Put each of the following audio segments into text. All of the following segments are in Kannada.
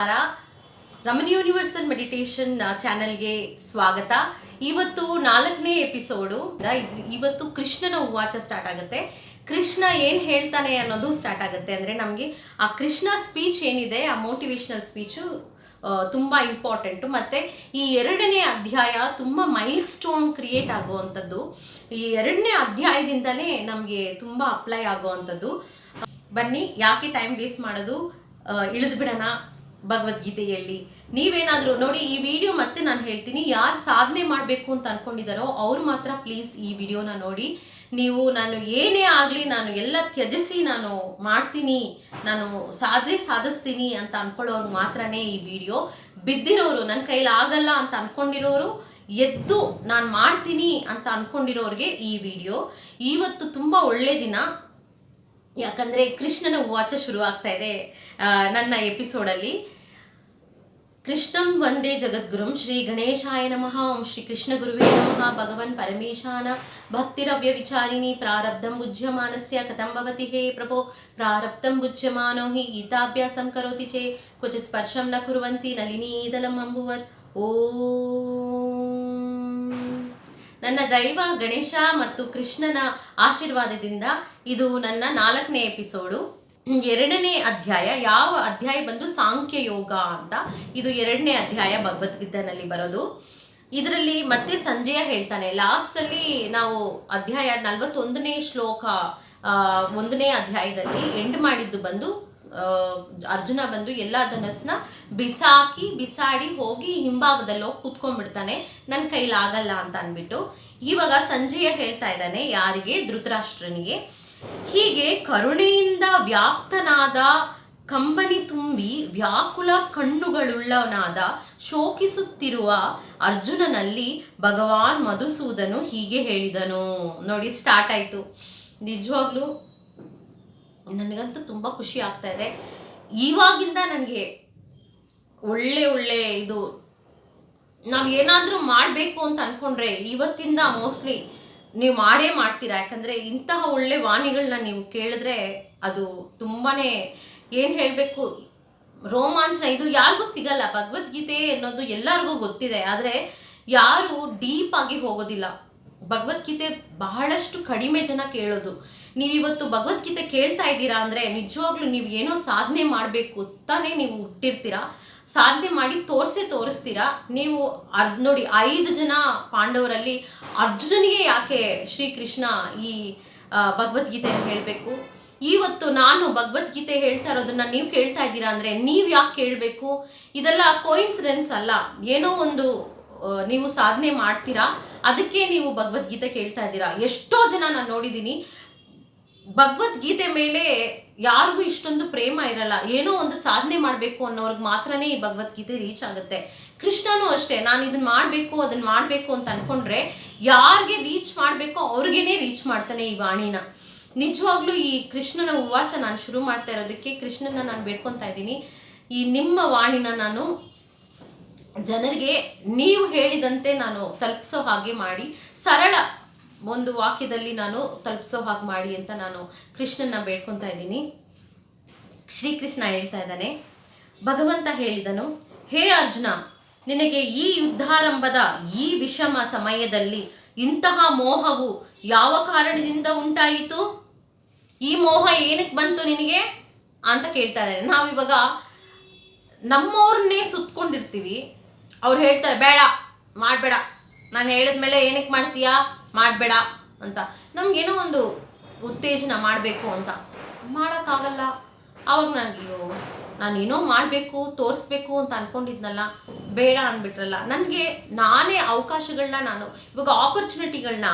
ನಮಸ್ಕಾರ. ರಮನ್ ಯೂನಿವರ್ಸಲ್ ಮೆಡಿಟೇಷನ್ ಚಾನೆಲ್ಗೆ ಸ್ವಾಗತ. ಇವತ್ತು ನಾಲ್ಕನೇ ಎಪಿಸೋಡು ಇವತ್ತು ಕೃಷ್ಣನ ಉವಾಚ ಸ್ಟಾರ್ಟ್ ಆಗುತ್ತೆ. ಕೃಷ್ಣ ಏನ್ ಹೇಳ್ತಾನೆ ಅನ್ನೋದು ಸ್ಟಾರ್ಟ್ ಆಗುತ್ತೆ ಅಂದ್ರೆ ನಮಗೆ ಆ ಕೃಷ್ಣ ಸ್ಪೀಚ್ ಏನಿದೆ, ಆ ಮೋಟಿವೇಶನಲ್ ಸ್ಪೀಚು ತುಂಬ ಇಂಪಾರ್ಟೆಂಟು. ಮತ್ತು ಈ ಎರಡನೇ ಅಧ್ಯಾಯ ತುಂಬ ಮೈಲ್ ಸ್ಟೋನ್ ಕ್ರಿಯೇಟ್ ಆಗುವಂಥದ್ದು. ಈ ಎರಡನೇ ಅಧ್ಯಾಯದಿಂದಲೇ ನಮಗೆ ತುಂಬ ಅಪ್ಲೈ ಆಗುವಂಥದ್ದು. ಬನ್ನಿ, ಯಾಕೆ ಟೈಮ್ ವೇಸ್ಟ್ ಮಾಡೋದು? ಇಳಿದು ಬಿಡೋಣ. ಭಗವದ್ಗೀತೆಯಲ್ಲಿ. ನೀವೇನಾದರೂ ನೋಡಿ, ಈ ವಿಡಿಯೋ ಮತ್ತೆ ನಾನು ಹೇಳ್ತೀನಿ, ಯಾರು ಸಾಧನೆ ಮಾಡಬೇಕು ಅಂತ ಅನ್ಕೊಂಡಿದ್ದಾರೋ ಅವ್ರು ಮಾತ್ರ ಪ್ಲೀಸ್ ಈ ವಿಡಿಯೋನ ನೋಡಿ. ನೀವು ನಾನು ಏನೇ ಆಗಲಿ, ನಾನು ಎಲ್ಲ ತ್ಯಜಿಸಿ ನಾನು ಮಾಡ್ತೀನಿ, ನಾನು ಸಾಧನೆ ಸಾಧಿಸ್ತೀನಿ ಅಂತ ಅನ್ಕೊಳ್ಳೋರು ಮಾತ್ರನೇ ಈ ವಿಡಿಯೋ. ಬಿದ್ದಿರೋರು ನನ್ನ ಕೈಲಿ ಆಗಲ್ಲ ಅಂತ ಅನ್ಕೊಂಡಿರೋರು, ಎದ್ದು ನಾನು ಮಾಡ್ತೀನಿ ಅಂತ ಅನ್ಕೊಂಡಿರೋರಿಗೆ ಈ ವಿಡಿಯೋ. ಇವತ್ತು ತುಂಬ ಒಳ್ಳೆ ದಿನ. ಯಾಕಂದರೆ ಕೃಷ್ಣನ ಉವಾಚ ಶುರು ಆಗ್ತಾ ಇದೆ ನನ್ನ ಎಪಿಸೋಡಲ್ಲಿ. ಕೃಷ್ಣಂ ವಂದೇ ಜಗದ್ಗುರುಂ ಶ್ರೀ ಗಣೇಶಾಯ ನಮಃ ಓಂ ಶ್ರೀ ಕೃಷ್ಣ ಗುರುವೇ ನಮಃ ಭಗವನ್ ಪರಮೇಶಾನ ಭಕ್ತಿರವ್ಯ ವಿಚಾರಿಣಿ ಪ್ರಾರಬ್ಧಂ ಭುಜ್ಯಮಾನಸ್ಯ ಕಥಂ ಭವತಿ ಹೇ ಪ್ರಭೋ ಪ್ರಾರಬ್ಧಂ ಭುಜ್ಯಮಾನೋ ಹಿ ಗೀತಾಭ್ಯಾಸಂ ಕರೋತಿ ಚೇ ಕ್ವಚಿತ್ ಸ್ಪರ್ಶಂ ನ ಕುರುವಂತಿ ನಲಿನೀದಲಂ ಅಂಬುವತ್ ಓಂ ನನ್ನ ದೈವ ಗಣೇಶ ಮತ್ತು ಕೃಷ್ಣನ ಆಶೀರ್ವಾದದಿಂದ ಇದು ನನ್ನ ನಾಲ್ಕನೇ ಎಪಿಸೋಡು ಎರಡನೇ ಅಧ್ಯಾಯ, ಯಾವ ಅಧ್ಯಾಯ ಬಂದು ಸಾಂಖ್ಯ ಯೋಗ ಅಂತ ಇದು ಎರಡನೇ ಅಧ್ಯಾಯ ಭಗವದ್ಗೀತನಲ್ಲಿ ಬರೋದು. ಇದರಲ್ಲಿ ಮತ್ತೆ ಸಂಜಯ ಹೇಳ್ತಾನೆ, ಲಾಸ್ಟಲ್ಲಿ ನಾವು ಅಧ್ಯಾಯ ನಲವತ್ತೊಂದನೇ ಶ್ಲೋಕ ಒಂದನೇ ಅಧ್ಯಾಯದಲ್ಲಿ ಎಂಡ್ ಮಾಡಿದ್ದು ಬಂದು ಅರ್ಜುನ ಬಂದು ಎಲ್ಲ ಧನಸ್ನ ಬಿಸಾಕಿ, ಬಿಸಾಡಿ ಹೋಗಿ ಹಿಂಭಾಗದಲ್ಲಿ ಹೋಗಿ ಕೂತ್ಕೊಂಡ್ಬಿಡ್ತಾನೆ ನನ್ನ ಕೈಲಾಗಲ್ಲ ಅಂತ ಅಂದ್ಬಿಟ್ಟು. ಇವಾಗ ಸಂಜಯ ಹೇಳ್ತಾ ಇದ್ದಾನೆ, ಯಾರಿಗೆ? ಧೃತರಾಷ್ಟ್ರನಿಗೆ. ಹೀಗೆ ಕರುಣೆಯಿಂದ ವ್ಯಾಪ್ತನಾದ ಕಂಬನಿ ತುಂಬಿ ವ್ಯಾಕುಲ ಕಣ್ಣುಗಳುಳ್ಳವನಾದ ಶೋಕಿಸುತ್ತಿರುವ ಅರ್ಜುನನಲ್ಲಿ ಭಗವಾನ್ ಮಧುಸೂದನು ಹೀಗೆ ಹೇಳಿದನು. ನೋಡಿ ಸ್ಟಾರ್ಟ್ ಆಯಿತು. ನಿಜವಾಗ್ಲೂ ನನಗಂತೂ ತುಂಬ ಖುಷಿ ಆಗ್ತಾ ಇದೆ. ಇವಾಗಿಂದ ನನಗೆ ಒಳ್ಳೆ ಒಳ್ಳೆ ಇದು, ನಾವು ಏನಾದರೂ ಮಾಡಬೇಕು ಅಂತ ಅಂದ್ಕೊಂಡ್ರೆ ಇವತ್ತಿಂದ ಮೋಸ್ಟ್ಲಿ ನೀವು ಮಾಡೇ ಮಾಡ್ತೀರಾ? ಯಾಕಂದರೆ ಇಂತಹ ಒಳ್ಳೆ ವಾಣಿಗಳನ್ನ ನೀವು ಕೇಳಿದ್ರೆ ಅದು ತುಂಬಾನೇ ಏನು ಹೇಳಬೇಕು? ರೋಮಾಂಚನ, ಇದು ಯಾರಿಗೂ ಸಿಗಲ್ಲ. ಭಗವದ್ಗೀತೆ ಅನ್ನೋದು ಎಲ್ಲರಿಗೂ ಗೊತ್ತಿದೆ. ಆದರೆ ಯಾರು ಡೀಪ್ ಆಗಿ ಹೋಗೋದಿಲ್ಲ. ಭಗವದ್ಗೀತೆ ಬಹಳಷ್ಟು ಕಡಿಮೆ ಜನ ಕೇಳೋದು. ನೀವಿವತ್ತು ಭಗವದ್ಗೀತೆ ಕೇಳ್ತಾ ಇದ್ದೀರಾ ಅಂದರೆ ನಿಜವಾಗ್ಲೂ ನೀವು ಏನೋ ಸಾಧನೆ ಮಾಡಬೇಕು ತಾನೇ ನೀವು ಹುಟ್ಟಿರ್ತೀರಾ? ಸಾಧನೆ ಮಾಡಿ ತೋರಿಸಿ ತೋರಿಸ್ತೀರಾ? ನೀವು ಅರ್ಧ ನೋಡಿ, ಐದು ಜನ ಪಾಂಡವರಲ್ಲಿ ಅರ್ಜುನನಿಗೆ ಯಾಕೆ ಶ್ರೀಕೃಷ್ಣ ಈ ಭಗವದ್ಗೀತೆ ಹೇಳಬೇಕು? ಇವತ್ತು ನಾನು ಭಗವದ್ಗೀತೆ ಹೇಳ್ತಾ ಇರೋದನ್ನ ನೀವು ಕೇಳ್ತಾ ಇದ್ದೀರಾ ಅಂದರೆ ನೀವು ಯಾಕೆ ಕೇಳಬೇಕು? ಇದೆಲ್ಲ ಕೋಇನ್ಸಿಡೆನ್ಸ್ ಅಲ್ಲ. ಏನೋ ಒಂದು ನೀವು ಸಾಧನೆ ಮಾಡ್ತೀರಾ? ಅದಕ್ಕೆ ನೀವು ಭಗವದ್ಗೀತೆ ಕೇಳ್ತಾ ಇದ್ದೀರಾ? ಎಷ್ಟೋ ಜನ ನಾನು ನೋಡಿದ್ದೀನಿ ಭಗವದ್ಗೀತೆ ಮೇಲೆ ಯಾರಿಗೂ ಇಷ್ಟೊಂದು ಪ್ರೇಮ ಇರಲ್ಲ. ಏನೋ ಒಂದು ಸಾಧನೆ ಮಾಡಬೇಕು ಅನ್ನೋರ್ಗೆ ಮಾತ್ರನೇ ಈ ಭಗವದ್ಗೀತೆ ರೀಚ್ ಆಗುತ್ತೆ. ಕೃಷ್ಣನೂ ಅಷ್ಟೇ. ನಾನು ಇದನ್ನ ಮಾಡಬೇಕು ಅದನ್ನ ಮಾಡಬೇಕು ಅಂತ ಅನ್ಕೊಂಡ್ರೆ ಯಾರಿಗೆ ರೀಚ್ ಮಾಡಬೇಕೋ ಅವ್ರಿಗೇನೆ ರೀಚ್ ಮಾಡ್ತಾನೆ ಈ ವಾಣಿನ. ನಿಜವಾಗ್ಲೂ ಈ ಕೃಷ್ಣನ ಉವಾಚ ನಾನು ಶುರು ಮಾಡ್ತಾ ಇರೋದಕ್ಕೆ ಕೃಷ್ಣನ ನಾನು ಬೇಡ್ಕೊತಾ ಇದ್ದೀನಿ. ಈ ನಿಮ್ಮ ವಾಣಿನ ನಾನು ಜನರಿಗೆ ನೀವು ಹೇಳಿದಂತೆ ನಾನು ತಲುಪಿಸೋ ಹಾಗೆ ಮಾಡಿ ಸರಳ ಒಂದು ವಾಕ್ಯದಲ್ಲಿ ನಾನು ತಲುಪಿಸೋ ಹಾಗೆ ಮಾಡಿ ಅಂತ ನಾನು ಕೃಷ್ಣನ ಬೇಡ್ಕೊತಾ ಇದ್ದೀನಿ. ಶ್ರೀಕೃಷ್ಣ ಹೇಳ್ತಾ ಇದ್ದಾನೆ, ಭಗವಂತ ಹೇಳಿದನು, ಹೇ ಅರ್ಜುನ, ನಿನಗೆ ಈ ಯುದ್ಧಾರಂಭದ ಈ ವಿಷಮ ಸಮಯದಲ್ಲಿ ಇಂತಹ ಮೋಹವು ಯಾವ ಕಾರಣದಿಂದ ಉಂಟಾಯಿತು? ಈ ಮೋಹ ಏನಕ್ಕೆ ಬಂತು ನಿನಗೆ? ಅಂತ ಕೇಳ್ತಾ ಇದ್ದಾರೆ ನಾವಿವಾಗ ನಮ್ಮವ್ರನ್ನೇ ಸುತ್ಕೊಂಡಿರ್ತೀವಿ. ಅವ್ರು ಹೇಳ್ತಾರೆ, ಬೇಡ, ಮಾಡಬೇಡ. ನಾನು ಹೇಳಿದ್ಮೇಲೆ ಏನಕ್ಕೆ ಮಾಡ್ತೀಯಾ? ಮಾಡಬೇಡ ಅಂತ. ನಮಗೇನೋ ಒಂದು ಉತ್ತೇಜನ ಮಾಡಬೇಕು ಅಂತ. ಮಾಡೋಕ್ಕಾಗಲ್ಲ. ಆವಾಗ ನನಗೆ ಏನೋ ಮಾಡಬೇಕು, ತೋರಿಸ್ಬೇಕು ಅಂತ ಅಂದ್ಕೊಂಡಿದ್ನಲ್ಲ ಬೇಡ ಅಂದ್ಬಿಟ್ರಲ್ಲ ನನಗೆ ನಾನೇ ಅವಕಾಶಗಳನ್ನ ನಾನು, ಇವಾಗ ಆಪರ್ಚುನಿಟಿಗಳನ್ನ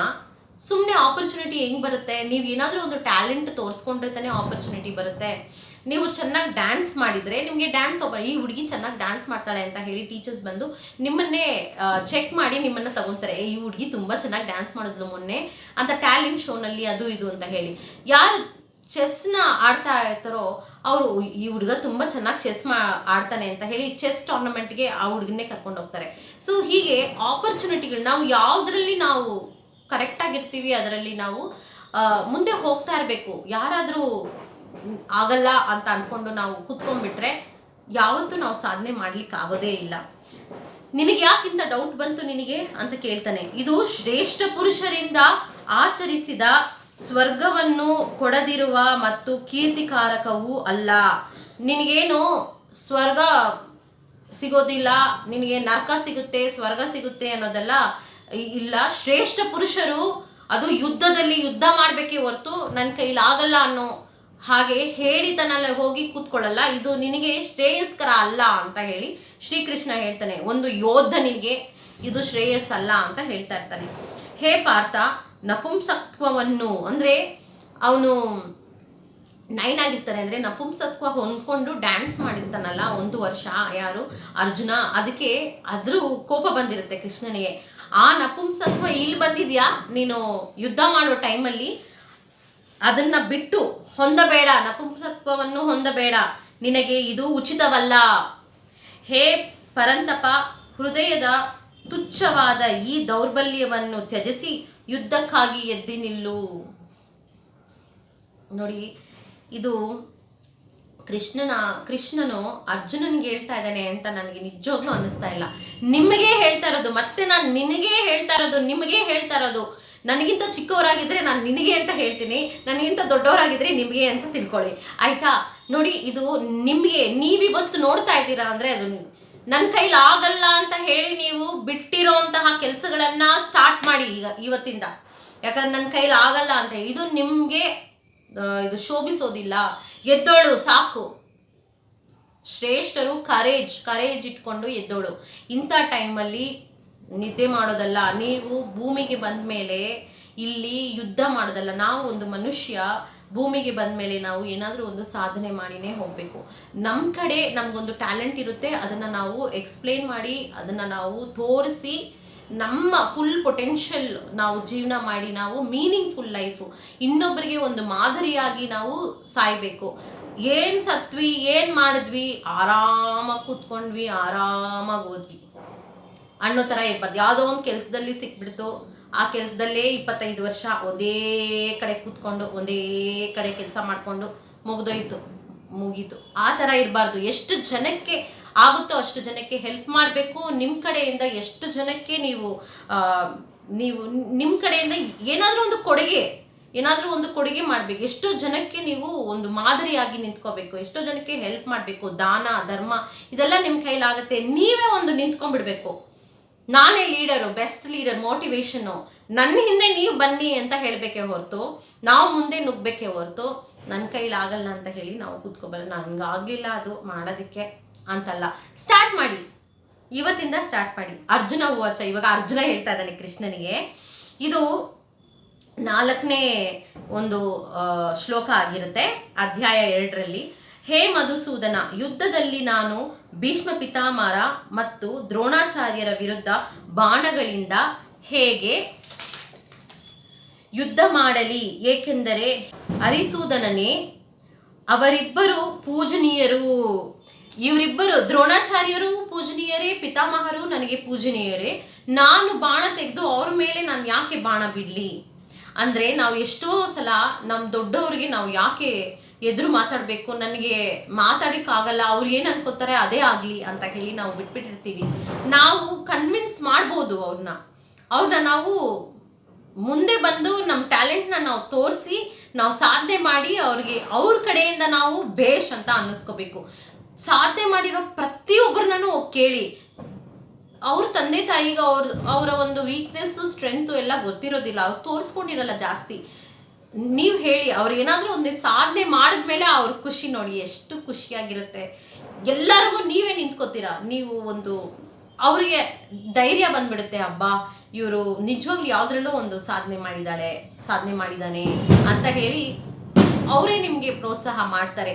ಸುಮ್ಮನೆ ಆಪರ್ಚುನಿಟಿ ಹೆಂಗೆ ಬರುತ್ತೆ? ನೀವು ಏನಾದರೂ ಒಂದು ಟ್ಯಾಲೆಂಟ್ ತೋರಿಸ್ಕೊಂಡ್ರೆ ತಾನೇ ಆಪರ್ಚುನಿಟಿ ಬರುತ್ತೆ. ನೀವು ಚೆನ್ನಾಗಿ ಡ್ಯಾನ್ಸ್ ಮಾಡಿದರೆ ನಿಮಗೆ ಡ್ಯಾನ್ಸ್ ಒಬ್ಬ ಈ ಹುಡುಗಿ ಚೆನ್ನಾಗಿ ಡ್ಯಾನ್ಸ್ ಮಾಡ್ತಾಳೆ ಅಂತ ಹೇಳಿ ಟೀಚರ್ಸ್ ಬಂದು ನಿಮ್ಮನ್ನೇ ಚೆಕ್ ಮಾಡಿ ನಿಮ್ಮನ್ನು ತಗೊತಾರೆ. "ಏ, ಈ ಹುಡುಗಿ ತುಂಬ ಚೆನ್ನಾಗಿ ಡ್ಯಾನ್ಸ್ ಮಾಡಿದ್ಲು ಮೊನ್ನೆ. ಅಂತ ಟ್ಯಾಲೆಂಟ್ ಶೋನಲ್ಲಿ ಅದು ಇದು ಅಂತ ಹೇಳಿ. ಯಾರು ಚೆಸ್ನ ಆಡ್ತಾ ಇರ್ತಾರೋ ಅವರು ಈ ಹುಡುಗ ತುಂಬ ಚೆನ್ನಾಗಿ ಚೆಸ್ ಮಾ ಆಡ್ತಾನೆ ಅಂತ ಹೇಳಿ ಚೆಸ್ ಟೂರ್ನಮೆಂಟ್ಗೆ ಆ ಹುಡುಗನ್ನೇ ಕರ್ಕೊಂಡು ಹೋಗ್ತಾರೆ. ಸೊ ಹೀಗೆ ಆಪರ್ಚುನಿಟಿಗಳು ನಾವು ಯಾವುದರಲ್ಲಿ ನಾವು ಕರೆಕ್ಟಾಗಿರ್ತೀವಿ ಅದರಲ್ಲಿ ನಾವು ಮುಂದೆ ಹೋಗ್ತಾ ಇರಬೇಕು. ಯಾರಾದರೂ ಆಗಲ್ಲ ಅಂತ ಅಂದ್ಕೊಂಡು ನಾವು ಕುತ್ಕೊಂಡ್ಬಿಟ್ರೆ ಯಾವತ್ತೂ ನಾವು ಸಾಧನೆ ಮಾಡ್ಲಿಕ್ಕೆ ಆಗೋದೇ ಇಲ್ಲ. ನಿನಗೆ ಯಾಕಿಂತ ಡೌಟ್ ಬಂತು ನಿನಗೆ ಅಂತ ಕೇಳ್ತಾನೆ. ಇದು ಶ್ರೇಷ್ಠ ಪುರುಷರಿಂದ ಆಚರಿಸಿದ ಸ್ವರ್ಗವನ್ನು ಕೊಡದಿರುವ ಮತ್ತು ಕೀರ್ತಿಕಾರಕವೂ ಅಲ್ಲ. ನಿನಗೇನು ಸ್ವರ್ಗ ಸಿಗೋದಿಲ್ಲ, ನಿನಗೆ ನರಕ ಸಿಗುತ್ತೆ, ಸ್ವರ್ಗ ಸಿಗುತ್ತೆ ಅನ್ನೋದೆಲ್ಲ ಇಲ್ಲ. ಶ್ರೇಷ್ಠ ಪುರುಷರು ಅದು ಯುದ್ಧದಲ್ಲಿ ಯುದ್ಧ ಮಾಡಬೇಕೇ ಹೊರತು ನನ್ನ ಕೈಲಾಗಲ್ಲ ಅನ್ನೋ ಹಾಗೆ ಹೇಳಿತನಲ್ಲಿ ಹೋಗಿ ಕೂತ್ಕೊಳ್ಳಲ್ಲ, ಇದು ನಿನಗೆ ಶ್ರೇಯಸ್ಕರ ಅಲ್ಲ ಅಂತ ಹೇಳಿ ಶ್ರೀಕೃಷ್ಣ ಹೇಳ್ತಾನೆ, ಒಂದು ಯೋಧನಿಗೆ ಇದು ಶ್ರೇಯಸ್ಸಲ್ಲ ಅಂತ ಹೇಳ್ತಾ ಇರ್ತಾನೆ. ಹೇ ಪಾರ್ಥ, ನಪುಂಸತ್ವವನ್ನು ಅಂದ್ರೆ ಅವನು ನೈನ್ ಆಗಿರ್ತಾನೆ ಅಂದ್ರೆ ನಪುಂಸತ್ವ ಹೊಂದ್ಕೊಂಡು ಡ್ಯಾನ್ಸ್ ಮಾಡಿರ್ತಾನಲ್ಲ, ಒಂದು ವರ್ಷ, ಯಾರು? ಅರ್ಜುನ, ಅದಕ್ಕೆ ಅದ್ರ ಕೋಪ ಬಂದಿರುತ್ತೆ ಕೃಷ್ಣನಿಗೆ. ಆ ನಪುಂಸತ್ವ ಇಲ್ಲಿ ಬಂದಿದ್ಯಾ? ನೀನು ಯುದ್ಧ ಮಾಡೋ ಟೈಮಲ್ಲಿ ಅದನ್ನ ಬಿಟ್ಟು ಹೊಂದಬೇಡ, ನಪುಂಸತ್ವವನ್ನು ಹೊಂದಬೇಡ. ನಿನಗೆ ಇದು ಉಚಿತವಲ್ಲ. ಹೇ ಪರಂತಪ, ಹೃದಯದ ತುಚ್ಛವಾದ ಈ ದೌರ್ಬಲ್ಯವನ್ನು ತ್ಯಜಿಸಿ ಯುದ್ಧಕ್ಕಾಗಿ ಎದ್ದಿ ನಿಲ್ಲು. ನೋಡಿ, ಇದು ಕೃಷ್ಣನ, ಕೃಷ್ಣನು ಅರ್ಜುನನಿಗೆ ಹೇಳ್ತಾ ಇದ್ದಾನೆ ಅಂತ ನನಗೆ ನಿಜವಾಗ್ಲೂ ಅನ್ನಿಸ್ತಾ ಇಲ್ಲ. ನಿಮಗೆ ಹೇಳ್ತಾ ಇರೋದು, ಮತ್ತೆ ನಾನು ನಿನಗೆ ಹೇಳ್ತಾ ಇರೋದು, ನಿಮಗೆ ಹೇಳ್ತಾ ಇರೋದು ನನಗಿಂತ ಚಿಕ್ಕವರಾಗಿದ್ದರೆ ನಾನು ನಿನಗೆ ಅಂತ ಹೇಳ್ತೀನಿ, ನನಗಿಂತ ದೊಡ್ಡವರಾಗಿದ್ದರೆ ನಿಮಗೆ ಅಂತ ತಿಳ್ಕೊಳ್ಳಿ. ಆಯಿತಾ? ನೋಡಿ, ಇದು ನಿಮಗೆ, ನೀವಿವತ್ತು ನೋಡ್ತಾ ಇದ್ದೀರಾ ಅಂದರೆ ಅದು ನನ್ನ ಕೈಲಿ ಆಗಲ್ಲ ಅಂತ ಹೇಳಿ ನೀವು ಬಿಟ್ಟಿರೋಂತಹ ಕೆಲಸಗಳನ್ನು ಸ್ಟಾರ್ಟ್ ಮಾಡಿ ಈಗ, ಇವತ್ತಿಂದ. ಯಾಕಂದ್ರೆ ನನ್ನ ಕೈಲಿ ಆಗಲ್ಲ ಅಂತ ಇದು ನಿಮಗೆ ಇದು ಶೋಭಿಸೋದಿಲ್ಲ. ಎದ್ದೋಳು, ಸಾಕು. ಶ್ರೇಷ್ಠರು ಕರೇಜ್ ಕರೇಜ್ ಇಟ್ಕೊಂಡು ಎದ್ದೋಳು. ಇಂಥ ಟೈಮಲ್ಲಿ ನಿದ್ದೆ ಮಾಡೋದಲ್ಲ, ನೀವು ಭೂಮಿಗೆ ಬಂದ ಮೇಲೆ ಇಲ್ಲಿ ಯುದ್ಧ ಮಾಡೋದಲ್ಲ, ನಾವು ಒಂದು ಮನುಷ್ಯ, ಭೂಮಿಗೆ ಬಂದ ಮೇಲೆ ನಾವು ಏನಾದರೂ ಒಂದು ಸಾಧನೆ ಮಾಡಿನೇ ಹೋಗಬೇಕು. ನಮ್ಮ ಕಡೆ ನಮಗೊಂದು ಟ್ಯಾಲೆಂಟ್ ಇರುತ್ತೆ, ಅದನ್ನು ನಾವು ಎಕ್ಸ್ಪ್ಲೇನ್ ಮಾಡಿ, ಅದನ್ನು ನಾವು ತೋರಿಸಿ, ನಮ್ಮ ಫುಲ್ ಪೊಟೆನ್ಷಿಯಲ್ ನಾವು ಜೀವನ ಮಾಡಿ, ನಾವು ಮೀನಿಂಗ್ಫುಲ್ ಲೈಫು ಇನ್ನೊಬ್ಬರಿಗೆ ಒಂದು ಮಾದರಿಯಾಗಿ ನಾವು ಸಾಯಬೇಕು. ಏನು ಸತ್ವಿ, ಏನು ಮಾಡಿದ್ವಿ? ಆರಾಮಾಗಿ ಕೂತ್ಕೊಂಡ್ವಿ, ಆರಾಮಾಗಿ ಹೋದ್ವಿ ಅನ್ನೋ ಥರ ಇರ್ಬಾರ್ದು. ಯಾವುದೋ ಒಂದು ಕೆಲಸದಲ್ಲಿ ಸಿಕ್ಬಿಡ್ತು. ಆ ಕೆಲಸದಲ್ಲೇ ಇಪ್ಪತ್ತೈದು ವರ್ಷ ಒಂದೇ ಕಡೆ ಕೂತ್ಕೊಂಡು, ಒಂದೇ ಕಡೆ ಕೆಲಸ ಮಾಡಿಕೊಂಡು ಮುಗ್ದೋಯ್ತು. ಮುಗೀತು. ಆ ಥರ ಇರಬಾರ್ದು. ಎಷ್ಟು ಜನಕ್ಕೆ ಆಗುತ್ತೋ ಅಷ್ಟು ಜನಕ್ಕೆ ಹೆಲ್ಪ್ ಮಾಡಬೇಕು. ನಿಮ್ಮ ಕಡೆಯಿಂದ ಎಷ್ಟು ಜನಕ್ಕೆ ನೀವು ನೀವು ನಿಮ್ಮ ಕಡೆಯಿಂದ ಏನಾದರೂ ಒಂದು ಕೊಡುಗೆ, ಏನಾದರೂ ಒಂದು ಕೊಡುಗೆ ಮಾಡಬೇಕು. ಎಷ್ಟೋ ಜನಕ್ಕೆ ನೀವು ಒಂದು ಮಾದರಿಯಾಗಿ ನಿಂತ್ಕೋಬೇಕು. ಎಷ್ಟೋ ಜನಕ್ಕೆ ಹೆಲ್ಪ್ ಮಾಡಬೇಕು. ದಾನ, ಧರ್ಮ, ಇದೆಲ್ಲ ನಿಮ್ಮ ಕೈಲಾಗುತ್ತೆ. ನೀವೇ ಒಂದು ನಿಂತ್ಕೊಂಡ್ಬಿಡ್ಬೇಕು. ನಾನೇ ಲೀಡರು ಬೆಸ್ಟ್ ಲೀಡರ್ ಮೋಟಿವೇಶನ್ನು ನನ್ನ ಹಿಂದೆ ನೀವು ಬನ್ನಿ ಅಂತ ಹೇಳಬೇಕೆ ಹೊರತು, ನಾವು ಮುಂದೆ ನುಗ್ಗಬೇಕೆ ಹೊರತು ನನ್ನ ಕೈಲಿ ಆಗಲ್ಲ ಅಂತ ಹೇಳಿ ನಾವು ಕೂತ್ಕೋಬಲ್ಲ. ನನಗಾಗಲಿಲ್ಲ ಅದು ಮಾಡೋದಕ್ಕೆ ಅಂತಲ್ಲ. ಸ್ಟಾರ್ಟ್ ಮಾಡಿ. ಇವತ್ತಿಂದ ಸ್ಟಾರ್ಟ್ ಮಾಡಿ. ಅರ್ಜುನ ಹೂವಚ ಇವಾಗ ಅರ್ಜುನ ಹೇಳ್ತಾ ಇದ್ದಾನೆ ಕೃಷ್ಣನಿಗೆ. ಇದು ನಾಲ್ಕನೇ ಒಂದು ಶ್ಲೋಕ ಆಗಿರುತ್ತೆ. ಅಧ್ಯಾಯ ಎರಡರಲ್ಲಿ. ಹೇ ಮಧುಸೂದನ, ಯುದ್ಧದಲ್ಲಿ ನಾನು ಭೀಷ್ಮ ಪಿತಾಮರ ಮತ್ತು ದ್ರೋಣಾಚಾರ್ಯರ ವಿರುದ್ಧ ಬಾಣಗಳಿಂದ ಹೇಗೆ ಯುದ್ಧ ಮಾಡಲಿ? ಏಕೆಂದರೆ ಅರಿಸೂದನನೇ ಅವರಿಬ್ಬರು ಪೂಜನೀಯರು. ಇವರಿಬ್ಬರು ದ್ರೋಣಾಚಾರ್ಯರು ಪೂಜನೀಯರೇ, ಪಿತಾಮಹರು ನನಗೆ ಪೂಜನೀಯರೇ. ನಾನು ಬಾಣ ತೆಗೆದು ಅವ್ರ ಮೇಲೆ ನಾನು ಯಾಕೆ ಬಾಣ ಬಿಡ್ಲಿ? ಅಂದ್ರೆ ನಾವು ಎಷ್ಟೋ ಸಲ ನಮ್ಮ ದೊಡ್ಡವರಿಗೆ ನಾವು ಯಾಕೆ ಎದುರು ಮಾತಾಡಬೇಕು, ನನಗೆ ಮಾತಾಡೋಕ್ಕಾಗಲ್ಲ, ಅವ್ರು ಏನು ಅನ್ಕೋತಾರೆ ಅದೇ ಆಗಲಿ ಅಂತ ಹೇಳಿ ನಾವು ಬಿಟ್ಬಿಟ್ಟಿರ್ತೀವಿ. ನಾವು ಕನ್ವಿನ್ಸ್ ಮಾಡ್ಬೋದು ಅವ್ರನ್ನ ಅವ್ರನ್ನ ನಾವು ಮುಂದೆ ಬಂದು ನಮ್ಮ ಟ್ಯಾಲೆಂಟ್ನ ನಾವು ತೋರಿಸಿ, ನಾವು ಸಾಧನೆ ಮಾಡಿ ಅವ್ರಿಗೆ, ಅವ್ರ ಕಡೆಯಿಂದ ನಾವು ಭೇಷ್ ಅಂತ ಅನ್ನಿಸ್ಕೋಬೇಕು. ಸಾಧನೆ ಮಾಡಿರೋ ಪ್ರತಿಯೊಬ್ಬರನ್ನೂ ಕೇಳಿ. ಅವ್ರ ತಂದೆ ತಾಯಿಗೆ ಅವ್ರ, ಅವರ ಒಂದು ವೀಕ್ನೆಸ್ಸು ಸ್ಟ್ರೆಂತು ಎಲ್ಲ ಗೊತ್ತಿರೋದಿಲ್ಲ. ಅವ್ರು ತೋರಿಸ್ಕೊಂಡಿರಲ್ಲ ಜಾಸ್ತಿ. ನೀವು ಹೇಳಿ, ಅವ್ರು ಏನಾದರೂ ಒಂದು ಸಾಧನೆ ಮಾಡಿದ್ಮೇಲೆ ಅವ್ರ ಖುಷಿ ನೋಡಿ ಎಷ್ಟು ಖುಷಿಯಾಗಿರುತ್ತೆ. ಎಲ್ಲರಿಗೂ ನೀವೇ ನಿಂತ್ಕೋತೀರಾ? ನೀವು ಒಂದು, ಅವರಿಗೆ ಧೈರ್ಯ ಬಂದ್ಬಿಡುತ್ತೆ ಹಬ್ಬ ಇವರು ನಿಜವಾಗ್ಲೂ ಯಾವುದ್ರಲ್ಲೂ ಒಂದು ಸಾಧನೆ ಮಾಡಿದಾಳೆ ಸಾಧನೆ ಮಾಡಿದಾನೆ ಅಂತ ಹೇಳಿ ಅವರೇ ನಿಮಗೆ ಪ್ರೋತ್ಸಾಹ ಮಾಡ್ತಾರೆ.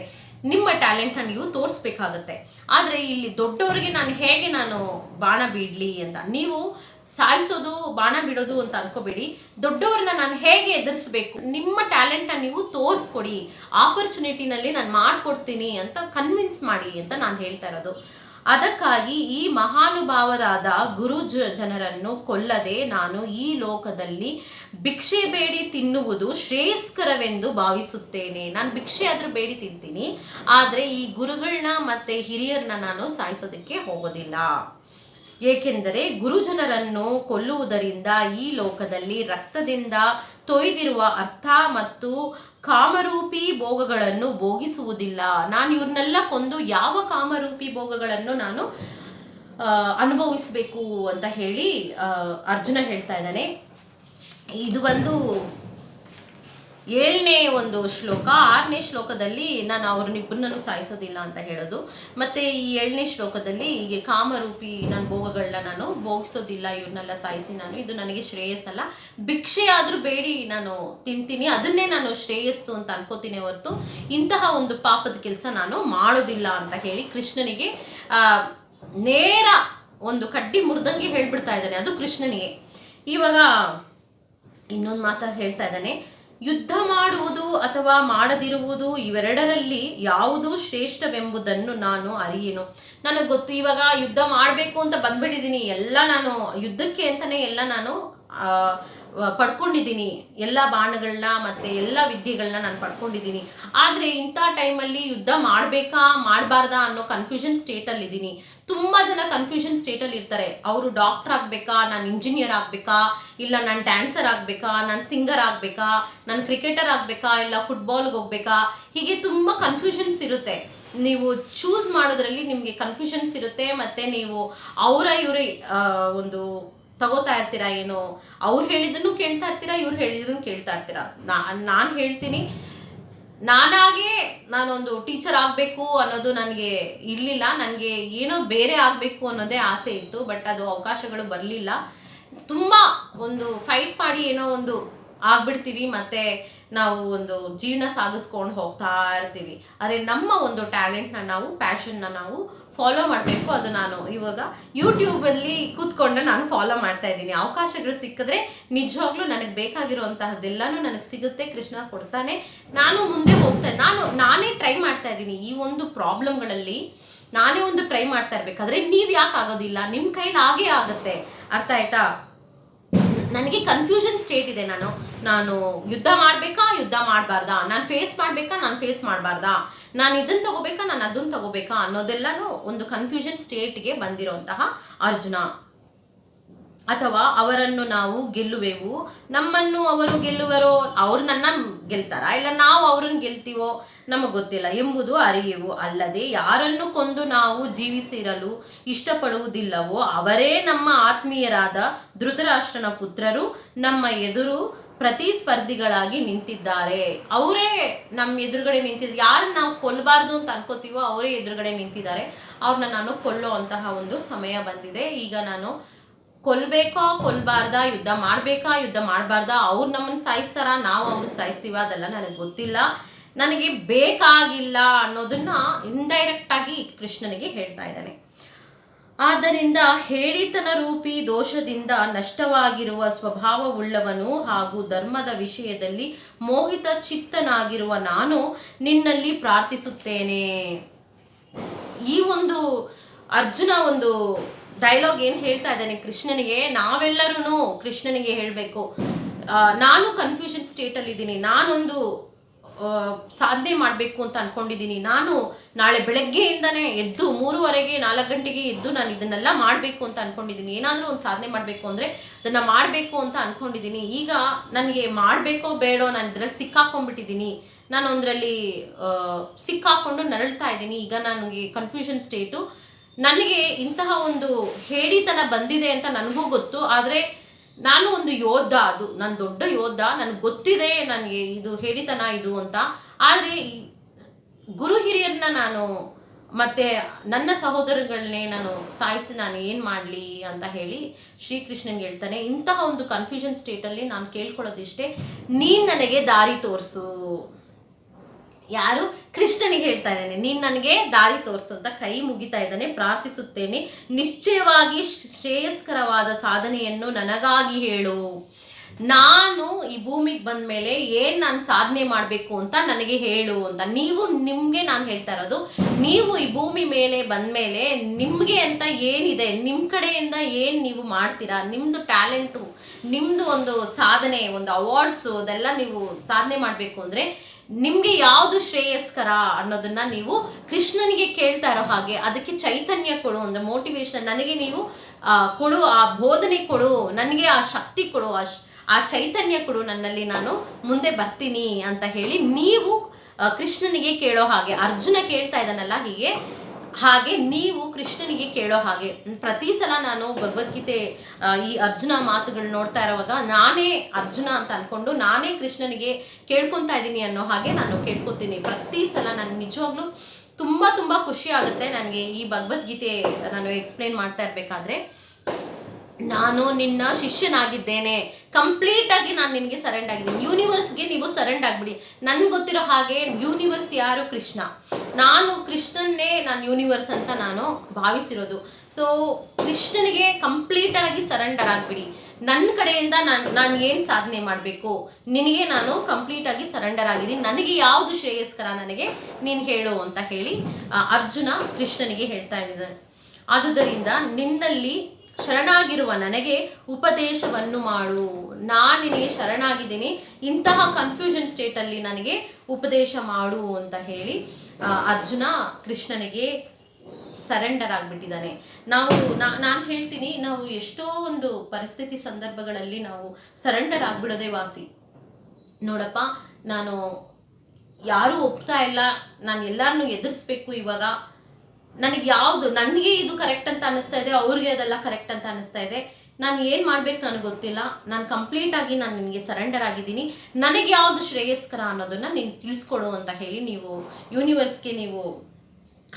ನಿಮ್ಮ ಟ್ಯಾಲೆಂಟ್ನ ನೀವು ತೋರಿಸ್ಬೇಕಾಗತ್ತೆ. ಆದರೆ ಇಲ್ಲಿ ದೊಡ್ಡವರಿಗೆ ನಾನು ಹೇಗೆ ನಾನು ಬಾಣ ಬಿಡ್ಲಿ ಅಂತ, ನೀವು ಸಾಯಿಸೋದು, ಬಾಣ ಬಿಡೋದು ಅಂತ ಅನ್ಕೋಬೇಡಿ. ದೊಡ್ಡವ್ರನ್ನ ನಾನು ಹೇಗೆ ಎದುರಿಸ್ಬೇಕು? ನಿಮ್ಮ ಟ್ಯಾಲೆಂಟ್ನ ನೀವು ತೋರಿಸ್ಕೊಡಿ. ಆಪರ್ಚುನಿಟಿನಲ್ಲಿ ನಾನು ಮಾಡ್ಕೊಡ್ತೀನಿ ಅಂತ ಕನ್ವಿನ್ಸ್ ಮಾಡಿ ಅಂತ ನಾನು ಹೇಳ್ತಾ ಇರೋದು. ಅದಕ್ಕಾಗಿ ಈ ಮಹಾನುಭಾವರಾದ ಗುರು ಜನರನ್ನು ಕೊಲ್ಲದೆ ನಾನು ಈ ಲೋಕದಲ್ಲಿ ಭಿಕ್ಷೆ ಬೇಡಿ ತಿನ್ನುವುದು ಶ್ರೇಯಸ್ಕರವೆಂದು ಭಾವಿಸುತ್ತೇನೆ. ನಾನು ಭಿಕ್ಷೆ ಆದರೂ ಬೇಡಿ ತಿಂತೀನಿ. ಆದರೆ ಈ ಗುರುಗಳನ್ನ ಮತ್ತೆ ಹಿರಿಯರನ್ನ ನಾನು ಸಾಯಿಸೋದಕ್ಕೆ ಹೋಗೋದಿಲ್ಲ. ಏಕೆಂದರೆ ಗುರುಜನರನ್ನು ಕೊಲ್ಲುವುದರಿಂದ ಈ ಲೋಕದಲ್ಲಿ ರಕ್ತದಿಂದ ತೊಯ್ದಿರುವ ಅರ್ಥ ಮತ್ತು ಕಾಮರೂಪಿ ಭೋಗಗಳನ್ನು ಭೋಗಿಸುವುದಿಲ್ಲ. ನಾನು ಇವ್ರನ್ನೆಲ್ಲ ಕೊಂದು ಯಾವ ಕಾಮರೂಪಿ ಭೋಗಗಳನ್ನು ನಾನು ಅನುಭವಿಸಬೇಕು ಅಂತ ಹೇಳಿ ಅರ್ಜುನ ಹೇಳ್ತಾ ಇದ್ದಾನೆ. ಇದು ಒಂದು ಏಳನೇ ಒಂದು ಶ್ಲೋಕ, ಆರನೇ ಶ್ಲೋಕದಲ್ಲಿ ನಾನು ಅವ್ರನ್ನಿಬ್ಬರನ್ನೂ ಸಾಯಿಸೋದಿಲ್ಲ ಅಂತ ಹೇಳೋದು. ಮತ್ತೆ ಈ ಏಳನೇ ಶ್ಲೋಕದಲ್ಲಿ ಹೀಗೆ ಕಾಮರೂಪಿ ನಾನು ಭೋಗಗಳನ್ನ ನಾನು ಭೋಗಿಸೋದಿಲ್ಲ ಇವ್ರನ್ನೆಲ್ಲ ಸಾಯಿಸಿ ನಾನು ಇದು ನನಗೆ ಶ್ರೇಯಸ್ಸಲ್ಲ. ಭಿಕ್ಷೆ ಆದರೂ ಬೇಡಿ, ನಾನು ತಿಂತೀನಿ, ಅದನ್ನೇ ನಾನು ಶ್ರೇಯಸ್ಸು ಅಂತ ಅನ್ಕೋತೀನಿ ಹೊರತು ಇಂತಹ ಒಂದು ಪಾಪದ ಕೆಲಸ ನಾನು ಮಾಡೋದಿಲ್ಲ ಅಂತ ಹೇಳಿ ಕೃಷ್ಣನಿಗೆ ನೇರ ಒಂದು ಕಡ್ಡಿ ಮುರಿದಂಗೆ ಹೇಳ್ಬಿಡ್ತಾ ಇದ್ದಾನೆ. ಅದು ಕೃಷ್ಣನಿಗೆ. ಇವಾಗ ಇನ್ನೊಂದು ಮಾತ ಹೇಳ್ತಾ ಇದ್ದಾನೆ. ಯುದ್ಧ ಮಾಡುವುದು ಅಥವಾ ಮಾಡದಿರುವುದು ಇವೆರಡರಲ್ಲಿ ಯಾವುದು ಶ್ರೇಷ್ಠವೆಂಬುದನ್ನು ನಾನು ಅರಿಯೇನು. ನನಗೆ ಗೊತ್ತು, ಇವಾಗ ಯುದ್ಧ ಮಾಡಬೇಕು ಅಂತ ಬಂದ್ಬಿಟ್ಟಿದ್ದೀನಿ ಎಲ್ಲ ನಾನು ಯುದ್ಧಕ್ಕೆ ಅಂತಲೇ ಎಲ್ಲ ನಾನು ಪಡ್ಕೊಂಡಿದ್ದೀನಿ ಎಲ್ಲ ಬಾಣಗಳನ್ನ ಮತ್ತೆ ಎಲ್ಲ ವಿದ್ಯೆಗಳನ್ನ ನಾನು ಪಡ್ಕೊಂಡಿದ್ದೀನಿ ಆದರೆ ಇಂಥ ಟೈಮಲ್ಲಿ ಯುದ್ಧ ಮಾಡಬೇಕಾ, ಮಾಡಬಾರ್ದಾ ಅನ್ನೋ ಕನ್ಫ್ಯೂಷನ್ ಸ್ಟೇಟಲ್ಲಿ ಇದ್ದೀನಿ ತುಂಬ ಜನ ಕನ್ಫ್ಯೂಷನ್ ಸ್ಟೇಟಲ್ಲಿ ಇರ್ತಾರೆ. ಅವರು ಡಾಕ್ಟರ್ ಆಗಬೇಕಾ, ನಾನು ಇಂಜಿನಿಯರ್ ಆಗಬೇಕಾ, ಇಲ್ಲ ನಾನು ಡ್ಯಾನ್ಸರ್ ಆಗಬೇಕಾ, ನಾನು ಸಿಂಗರ್ ಆಗಬೇಕಾ, ನಾನು ಕ್ರಿಕೆಟರ್ ಆಗಬೇಕಾ, ಇಲ್ಲ ಫುಟ್ಬಾಲ್ಗೆ ಹೋಗ್ಬೇಕಾ, ಹೀಗೆ ತುಂಬ ಕನ್ಫ್ಯೂಷನ್ಸ್ ಇರುತ್ತೆ. ನೀವು ಚೂಸ್ ಮಾಡೋದ್ರಲ್ಲಿ ನಿಮಗೆ ಕನ್ಫ್ಯೂಷನ್ಸ್ ಇರುತ್ತೆ, ಮತ್ತೆ ನೀವು ಅವರ ಇವರ ಒಂದು ತಗೋತಾ ಇರ್ತೀರಾ ಏನು, ಅವ್ರು ಹೇಳಿದ್ದನ್ನು ಕೇಳ್ತಾ ಇರ್ತೀರಾ, ಇವ್ರು ಹೇಳಿದ್ರು ಕೇಳ್ತಾ ಇರ್ತೀರಾ. ನಾನು ಹೇಳ್ತೀನಿ ನಾನಾಗೆ ನಾನೊಂದು ಟೀಚರ್ ಆಗಬೇಕು ಅನ್ನೋದು ನನಗೆ ಇರಲಿಲ್ಲ ನನಗೆ ಏನೋ ಬೇರೆ ಆಗಬೇಕು ಅನ್ನೋದೇ ಆಸೆ ಇತ್ತು, ಬಟ್ ಅದು ಅವಕಾಶಗಳು ಬರಲಿಲ್ಲ. ತುಂಬ ಒಂದು ಫೈಟ್ ಮಾಡಿ ಏನೋ ಒಂದು ಆಗ್ಬಿಡ್ತೀವಿ, ಮತ್ತೆ ನಾವು ಒಂದು ಜೀವನ ಸಾಗಿಸ್ಕೊಂಡು ಹೋಗ್ತಾ ಇರ್ತೀವಿ. ಆದರೆ ನಮ್ಮ ಒಂದು ಟ್ಯಾಲೆಂಟ್ನ ನಾವು ಪ್ಯಾಷನ್ನ ನಾವು ಫಾಲೋ ಮಾಡಬೇಕು, ಅದು ನಾನು ಇವಾಗ ಯೂಟ್ಯೂಬಲ್ಲಿ ಕೂತ್ಕೊಂಡು ನಾನು ಫಾಲೋ ಮಾಡ್ತಾ ಇದ್ದೀನಿ. ಅವಕಾಶಗಳು ಸಿಕ್ಕಿದ್ರೆ ನಿಜವಾಗ್ಲೂ ನನಗೆ ಬೇಕಾಗಿರುವಂತಹದ್ದೆಲ್ಲನೂ ನನಗೆ ಸಿಗುತ್ತೆ, ಕೃಷ್ಣ ಕೊಡ್ತಾನೆ. ನಾನು ಮುಂದೆ ಹೋಗ್ತಾ, ನಾನು, ನಾನೇ ಟ್ರೈ ಮಾಡ್ತಾ ಇದ್ದೀನಿ ಈ ಒಂದು ಪ್ರಾಬ್ಲಮ್ಗಳಲ್ಲಿ ನಾನೇ ಒಂದು ಟ್ರೈ ಮಾಡ್ತಾ ಇರ್ಬೇಕಾದ್ರೆ ನೀವು ಯಾಕೆ ಆಗೋದಿಲ್ಲ? ನಿಮ್ಮ ಕೈಲಿ ಆಗೇ ಆಗುತ್ತೆ. ಅರ್ಥ ಆಯ್ತಾ? ನನಗೆ ಕನ್ಫ್ಯೂಷನ್ ಸ್ಟೇಟ್ ಇದೆ ನಾನು. ನಾನು ಯುದ್ಧ ಮಾಡಬೇಕಾ, ಯುದ್ಧ ಮಾಡಬಾರ್ದಾ? ನಾನು ಫೇಸ್ ಮಾಡಬೇಕಾ, ನಾನು ಫೇಸ್ ಮಾಡಬಾರ್ದಾ? ನಾನು ಇದನ್ನು ತಗೋಬೇಕಾ, ನಾನು ಅದನ್ನು ತಗೋಬೇಕಾ ಅನ್ನೋದೆಲ್ಲನೂ ಒಂದು ಕನ್ಫ್ಯೂಷನ್ ಸ್ಟೇಟ್ಗೆ ಬಂದಿರೋಂತಹ ಅರ್ಜುನ. ಅಥವಾ ಅವರನ್ನು ನಾವು ಗೆಲ್ಲುವೆವು. ನಮ್ಮನ್ನು ಅವರು ಗೆಲ್ಲುವರೋ, ಅವ್ರು ನನ್ನ ಗೆಲ್ತಾರಾ? ಇಲ್ಲ ನಾವು ಅವ್ರನ್ನ ಗೆಲ್ತೀವೋ? ನಮಗೆ ಗೊತ್ತಿಲ್ಲ. ಎಂಬುದು ಅರಿಯೆವು. ಅಲ್ಲದೆ ಯಾರನ್ನು ಕೊಂದು ನಾವು ಜೀವಿಸಿರಲು ಇಷ್ಟಪಡುವುದಿಲ್ಲವೋ, ಅವರೇ ನಮ್ಮ ಆತ್ಮೀಯರಾದ ಧೃತರಾಷ್ಟ್ರನ ಪುತ್ರರು, ನಮ್ಮ ಎದುರು ಪ್ರತಿಸ್ಪರ್ಧಿಗಳಾಗಿ ನಿಂತಿದ್ದಾರೆ. ಅವರೇ ನಮ್ಮ ಎದುರುಗಡೆ ನಿಂತಿದ್ದಾರೆ ಯಾರು ನಾವು ಕೊಲ್ಲಬಾರ್ದು ಅಂತ ಅನ್ಕೋತೀವೋ ಅವರೇ ಎದುರುಗಡೆ ನಿಂತಿದ್ದಾರೆ. ಅವ್ರನ್ನ ನಾನು ಕೊಲ್ಲೋ ಅಂತಹ ಒಂದು ಸಮಯ ಬಂದಿದೆ. ಈಗ ನಾನು ಕೊಲ್ಬೇಕಾ, ಕೊಲ್ಬಾರ್ದ, ಯುದ್ಧ ಮಾಡ್ಬೇಕಾ, ಯುದ್ಧ ಮಾಡಬಾರ್ದ, ಅವ್ರು ನಮ್ಮನ್ನ ಸಾಯಿಸ್ತಾರ, ನಾವು ಅವ್ರನ್ನ ಸಾಯಿಸ್ತೀವ ಅದೆಲ್ಲ ನನಗೆ ಗೊತ್ತಿಲ್ಲ. ನನಗೆ ಬೇಕಾಗಿಲ್ಲ ಅನ್ನೋದನ್ನ ಇಂಡೈರೆಕ್ಟ್ ಆಗಿ ಕೃಷ್ಣನಿಗೆ ಹೇಳ್ತಾ ಇದ್ದಾನೆ. ಆದ್ದರಿಂದ ಹೇಳಿತನ ರೂಪಿ ದೋಷದಿಂದ ನಷ್ಟವಾಗಿರುವ ಸ್ವಭಾವವುಳ್ಳವನು ಹಾಗೂ ಧರ್ಮದ ವಿಷಯದಲ್ಲಿ ಮೋಹಿತ ಚಿತ್ತನಾಗಿರುವ ನಾನು ನಿನ್ನಲ್ಲಿ ಪ್ರಾರ್ಥಿಸುತ್ತೇನೆ. ಈ ಒಂದು ಅರ್ಜುನ ಒಂದು ಡೈಲಾಗ್ ಏನು ಹೇಳ್ತಾ ಇದ್ದಾನೆ? ಕೃಷ್ಣನಿಗೆ ನಾವೆಲ್ಲರೂ ಕೃಷ್ಣನಿಗೆ ಹೇಳಬೇಕು. ನಾನು ಕನ್ಫ್ಯೂಷನ್ ಸ್ಟೇಟಲ್ಲಿ ಇದ್ದೀನಿ ನಾನೊಂದು ಸಾಧನೆ ಮಾಡಬೇಕು ಅಂತ ಅನ್ಕೊಂಡಿದ್ದೀನಿ. ನಾನು ನಾಳೆ ಬೆಳಗ್ಗೆಯಿಂದನೇ ಎದ್ದು ಮೂರುವರೆಗೆ ನಾಲ್ಕು ಗಂಟೆಗೆ ಎದ್ದು ನಾನು ಇದನ್ನೆಲ್ಲ ಮಾಡಬೇಕು ಅಂತ ಅನ್ಕೊಂಡಿದ್ದೀನಿ. ಏನಾದರೂ ಒಂದು ಸಾಧನೆ ಮಾಡಬೇಕು ಅಂದರೆ ಅದನ್ನು ಮಾಡಬೇಕು ಅಂತ ಅನ್ಕೊಂಡಿದ್ದೀನಿ. ಈಗ ನನಗೆ ಮಾಡಬೇಕೋ ಬೇಡೋ ನಾನು ಇದರಲ್ಲಿ ಸಿಕ್ಕಾಕೊಂಡ್ಬಿಟ್ಟಿದ್ದೀನಿ. ನಾನು ಒಂದರಲ್ಲಿ ಸಿಕ್ಕಾಕೊಂಡು ನರಳ್ತಾ ಇದ್ದೀನಿ. ಈಗ ನನಗೆ ಕನ್ಫ್ಯೂಷನ್ ಸ್ಟೇಟು ನನಗೆ ಇಂತಹ ಒಂದು ಹೇಡಿತನ ಬಂದಿದೆ ಅಂತ ನನಗೂ ಗೊತ್ತು. ಆದರೆ ನಾನು ಒಂದು ಯೋಧ ಅದು, ನಾನು ದೊಡ್ಡ ಯೋಧ ನನಗೆ ಗೊತ್ತಿದೆ ನನಗೆ ಇದು ಹೇಳಿತನ ಇದು ಅಂತ. ಆದರೆ ಗುರು ಹಿರಿಯರನ್ನ ನಾನು ಮತ್ತೆ ನನ್ನ ಸಹೋದರಗಳನ್ನೇ ನಾನು ಸಾಯಿಸಿ ನಾನು ಏನು ಮಾಡಲಿ ಅಂತ ಹೇಳಿ ಶ್ರೀಕೃಷ್ಣನ್ಗೆ ಹೇಳ್ತಾನೆ. ಇಂತಹ ಒಂದು ಕನ್ಫ್ಯೂಷನ್ ಸ್ಟೇಟಲ್ಲಿ ನಾನು ಕೇಳ್ಕೊಳ್ಳೋದಿಷ್ಟೇ, ನೀನು ನನಗೆ ದಾರಿ ತೋರಿಸು. ಯಾರು? ಕೃಷ್ಣನಿಗೆ ಹೇಳ್ತಾ ಇದ್ದಾನೆ, ನೀನ್ ನನಗೆ ದಾರಿ ತೋರಿಸು ಅಂತ ಕೈ ಮುಗಿತಾ ಇದ್ದಾನೆ, ಪ್ರಾರ್ಥಿಸುತ್ತೇನೆ. ನಿಶ್ಚಯವಾಗಿ ಶ್ರೇಯಸ್ಕರವಾದ ಸಾಧನೆಯನ್ನು ನನಗಾಗಿ ಹೇಳು. ನಾನು ಈ ಭೂಮಿಗೆ ಬಂದ ಮೇಲೆ ಏನು ನಾನು ಸಾಧನೆ ಮಾಡಬೇಕು ಅಂತ ನನಗೆ ಹೇಳು ಅಂತ. ನೀವು ನಿಮಗೆ ನಾನು ಹೇಳ್ತಾ ಇರೋದು, ನೀವು ಈ ಭೂಮಿ ಮೇಲೆ ಬಂದ ಮೇಲೆ ನಿಮಗೆ ಅಂತ ಏನಿದೆ ನಿಮ್ಮ ಕಡೆಯಿಂದ ಏನು ನೀವು ಮಾಡ್ತೀರಾ ನಿಮ್ಮದು ಟ್ಯಾಲೆಂಟು ನಿಮ್ಮದು ಒಂದು ಸಾಧನೆ, ಒಂದು ಅವಾರ್ಡ್ಸು, ಅದೆಲ್ಲ ನೀವು ಸಾಧನೆ ಮಾಡಬೇಕು ಅಂದರೆ ನಿಮಗೆ ಯಾವುದು ಶ್ರೇಯಸ್ಕರ ಅನ್ನೋದನ್ನ ನೀವು ಕೃಷ್ಣನಿಗೆ ಕೇಳ್ತಾ ಇರೋ ಹಾಗೆ ಅದಕ್ಕೆ ಚೈತನ್ಯ ಕೊಡು ಅಂದ್ರೆ ಮೋಟಿವೇಶನ್ ನನಗೆ ನೀವು ಕೊಡು, ಆ ಬೋಧನೆ ಕೊಡು, ನನಗೆ ಆ ಶಕ್ತಿ ಕೊಡು, ಆ ಆ ಚೈತನ್ಯ ಕೊಡು, ನನ್ನಲ್ಲಿ ನಾನು ಮುಂದೆ ಬರ್ತೀನಿ ಅಂತ ಹೇಳಿ ನೀವು ಕೃಷ್ಣನಿಗೆ ಕೇಳೋ ಹಾಗೆ ಅರ್ಜುನ ಕೇಳ್ತಾ ಇದ್ದಾನಲ್ಲ ಹೀಗೆ ಹಾಗೆ ನೀವು ಕೃಷ್ಣನಿಗೆ ಕೇಳೋ ಹಾಗೆ. ಪ್ರತಿ ಸಲ ನಾನು ಭಗವದ್ಗೀತೆ ಈ ಅರ್ಜುನ ಮಾತುಗಳು ನೋಡ್ತಾ ಇರುವಾಗ ನಾನೇ ಅರ್ಜುನ ಅಂತ ಅನ್ಕೊಂಡು ನಾನೇ ಕೃಷ್ಣನಿಗೆ ಕೇಳ್ಕೊತಾ ಇದ್ದೀನಿ ಅನ್ನೋ ಹಾಗೆ ನಾನು ಕೇಳ್ಕೊತೀನಿ. ಪ್ರತಿ ಸಲ ನಾನು ನಿಜವಾಗ್ಲೂ ತುಂಬ ತುಂಬ ಖುಷಿ ಆಗುತ್ತೆ ನನಗೆ ಈ ಭಗವದ್ಗೀತೆ ನಾನು ಎಕ್ಸ್ಪ್ಲೇನ್ ಮಾಡ್ತಾ ಇರಬೇಕಾದ್ರೆ. ನಾನು ನಿನ್ನ ಶಿಷ್ಯನಾಗಿದ್ದೇನೆ. ಕಂಪ್ಲೀಟ್ ಆಗಿ ನಾನು ನಿನಗೆ ಸರೆಂಡ್ ಆಗಿದ್ದೀನಿ. ಯೂನಿವರ್ಸ್ಗೆ ನೀವು ಸರೆಂಡ್ ಆಗ್ಬಿಡಿ. ನನ್ಗೆ ಗೊತ್ತಿರೋ ಹಾಗೆ ಯೂನಿವರ್ಸ್ ಯಾರು ಕೃಷ್ಣ? ನಾನು ಕೃಷ್ಣನ್ನೇ ನಾನು ಯೂನಿವರ್ಸ್ ಅಂತ ನಾನು ಭಾವಿಸಿರೋದು. ಸೊ ಕೃಷ್ಣನಿಗೆ ಕಂಪ್ಲೀಟ್ ಆಗಿ ಸರೆಂಡರ್ ಆಗ್ಬಿಡಿ. ನನ್ನ ಕಡೆಯಿಂದ ನಾನು ನಾನು ಏನು ಸಾಧನೆ ಮಾಡಬೇಕು? ನಿನಗೆ ನಾನು ಕಂಪ್ಲೀಟ್ ಆಗಿ ಸರೆಂಡರ್ ಆಗಿದ್ದೀನಿ. ನನಗೆ ಯಾವುದು ಶ್ರೇಯಸ್ಕರ ನನಗೆ? ನೀನು ಹೇಳು ಅಂತ ಹೇಳಿ ಅರ್ಜುನ ಕೃಷ್ಣನಿಗೆ ಹೇಳ್ತಾ ಇದ್ದಾನೆ. ಆದುದರಿಂದ ನಿನ್ನಲ್ಲಿ ಶರಣಾಗಿರುವ ನನಗೆ ಉಪದೇಶವನ್ನು ಮಾಡು. ನಾನು ನಿನಗೆ ಶರಣಾಗಿದ್ದೀನಿ. ಇಂತಹ ಕನ್ಫ್ಯೂಷನ್ ಸ್ಟೇಟಲ್ಲಿ ನನಗೆ ಉಪದೇಶ ಮಾಡು ಅಂತ ಹೇಳಿ ಅರ್ಜುನ ಕೃಷ್ಣನಿಗೆ ಸರೆಂಡರ್ ಆಗಿಬಿಟ್ಟಿದ್ದಾನೆ. ನಾವು ನಾನು ಹೇಳ್ತೀನಿ, ನಾವು ಎಷ್ಟೋ ಒಂದು ಪರಿಸ್ಥಿತಿ ಸಂದರ್ಭಗಳಲ್ಲಿ ನಾವು ಸರೆಂಡರ್ ಆಗಿಬಿಡೋದೇ ವಾಸಿ. ನೋಡಪ್ಪ, ನಾನು ಯಾರೂ ಒಪ್ತಾ ಇಲ್ಲ. ನಾನು ಎಲ್ಲರನ್ನೂ ಎದುರಿಸ್ಬೇಕು ಇವಾಗ. ನನಗೆ ಯಾವುದು, ನನಗೆ ಇದು ಕರೆಕ್ಟ್ ಅಂತ ಅನಿಸ್ತಾ ಇದೆ, ಅವ್ರಿಗೆ ಅದೆಲ್ಲ ಕರೆಕ್ಟ್ ಅಂತ ಅನಿಸ್ತಾ ಇದೆ. ನಾನು ಏನು ಮಾಡ್ಬೇಕು ನನಗೆ ಗೊತ್ತಿಲ್ಲ. ನಾನು ಕಂಪ್ಲೀಟ್ ಆಗಿ ನಾನು ನಿನಗೆ ಸರೆಂಡರ್ ಆಗಿದ್ದೀನಿ. ನನಗೆ ಯಾವುದು ಶ್ರೇಯಸ್ಕರ ಅನ್ನೋದನ್ನ ನೀನು ತಿಳಿಸ್ಕೊಡು ಅಂತ ಹೇಳಿ ನೀವು ಯೂನಿವರ್ಸ್ಗೆ ನೀವು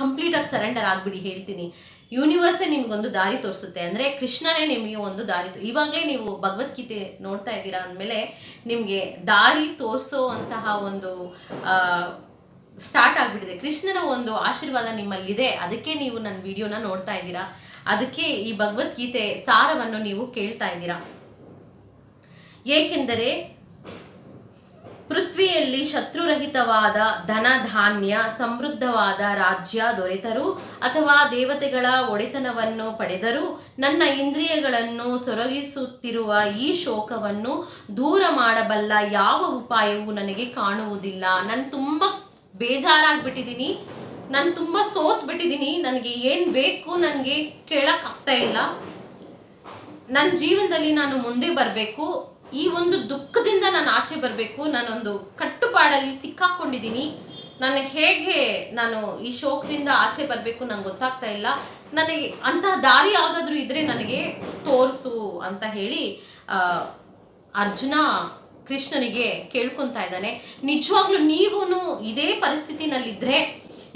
ಕಂಪ್ಲೀಟಾಗಿ ಸರೆಂಡರ್ ಆಗಿಬಿಡಿ ಹೇಳ್ತೀನಿ. ಯೂನಿವರ್ಸೇ ನಿಮ್ಗೊಂದು ದಾರಿ ತೋರಿಸುತ್ತೆ. ಅಂದರೆ ಕೃಷ್ಣನೇ ನಿಮಗೆ ಒಂದು ದಾರಿ ಇವಾಗಲೇ ನೀವು ಭಗವದ್ಗೀತೆ ನೋಡ್ತಾ ಇದ್ದೀರಾ ಅಂದಮೇಲೆ ನಿಮಗೆ ದಾರಿ ತೋರಿಸೋ ಅಂತಹ ಒಂದು ಸ್ಟಾರ್ಟ್ ಆಗಿಬಿಟ್ಟಿದೆ. ಕೃಷ್ಣನ ಒಂದು ಆಶೀರ್ವಾದ ನಿಮ್ಮಲ್ಲಿದೆ. ಅದಕ್ಕೆ ನೀವು ನನ್ನ ವಿಡಿಯೋನ ನೋಡ್ತಾ ಇದ್ದೀರಾ. ಅದಕ್ಕೆ ಈ ಭಗವದ್ಗೀತೆ ಸಾರವನ್ನು ನೀವು ಕೇಳ್ತಾ ಇದ್ದೀರಾ. ಏಕೆಂದರೆ ಪೃಥ್ವಿಯಲ್ಲಿ ಶತ್ರುರಹಿತವಾದ ಧನ ಧಾನ್ಯ ಸಮೃದ್ಧವಾದ ರಾಜ್ಯ ದೊರೆತರೂ ಅಥವಾ ದೇವತೆಗಳ ಒಡೆತನವನ್ನು ಪಡೆದರೂ ನನ್ನ ಇಂದ್ರಿಯಗಳನ್ನು ಸೊರಗಿಸುತ್ತಿರುವ ಈ ಶೋಕವನ್ನು ದೂರ ಮಾಡಬಲ್ಲ ಯಾವ ಉಪಾಯವೂ ನನಗೆ ಕಾಣುವುದಿಲ್ಲ. ನಾನು ತುಂಬ ಬೇಜಾರಾಗ್ಬಿಟ್ಟಿದ್ದೀನಿ ನಾನು ತುಂಬ ಸೋತ್ ಬಿಟ್ಟಿದ್ದೀನಿ ನನಗೆ ಏನು ಬೇಕು ನನಗೆ ಕೇಳೋಕ್ಕಾಗ್ತಾ ಇಲ್ಲ. ನನ್ನ ಜೀವನದಲ್ಲಿ ನಾನು ಮುಂದೆ ಬರಬೇಕು. ಈ ಒಂದು ದುಃಖದಿಂದ ನಾನು ಆಚೆ ಬರಬೇಕು. ನಾನೊಂದು ಕಟ್ಟುಪಾಡಲ್ಲಿ ಸಿಕ್ಕಾಕೊಂಡಿದ್ದೀನಿ ನಾನು ಹೇಗೆ ನಾನು ಈ ಶೋಕದಿಂದ ಆಚೆ ಬರಬೇಕು ನಂಗೆ ಗೊತ್ತಾಗ್ತಾ ಇಲ್ಲ. ನನಗೆ ಅಂತಹ ದಾರಿ ಯಾವುದಾದ್ರೂ ಇದ್ರೆ ನನಗೆ ತೋರಿಸು ಅಂತ ಹೇಳಿ ಅರ್ಜುನ ಕೃಷ್ಣನಿಗೆ ಕೇಳ್ಕೊಂತ ಇದ್ದಾನೆ. ನಿಜವಾಗ್ಲೂ ನೀವು ಇದೇ ಪರಿಸ್ಥಿತಿನಲ್ಲಿದ್ದರೆ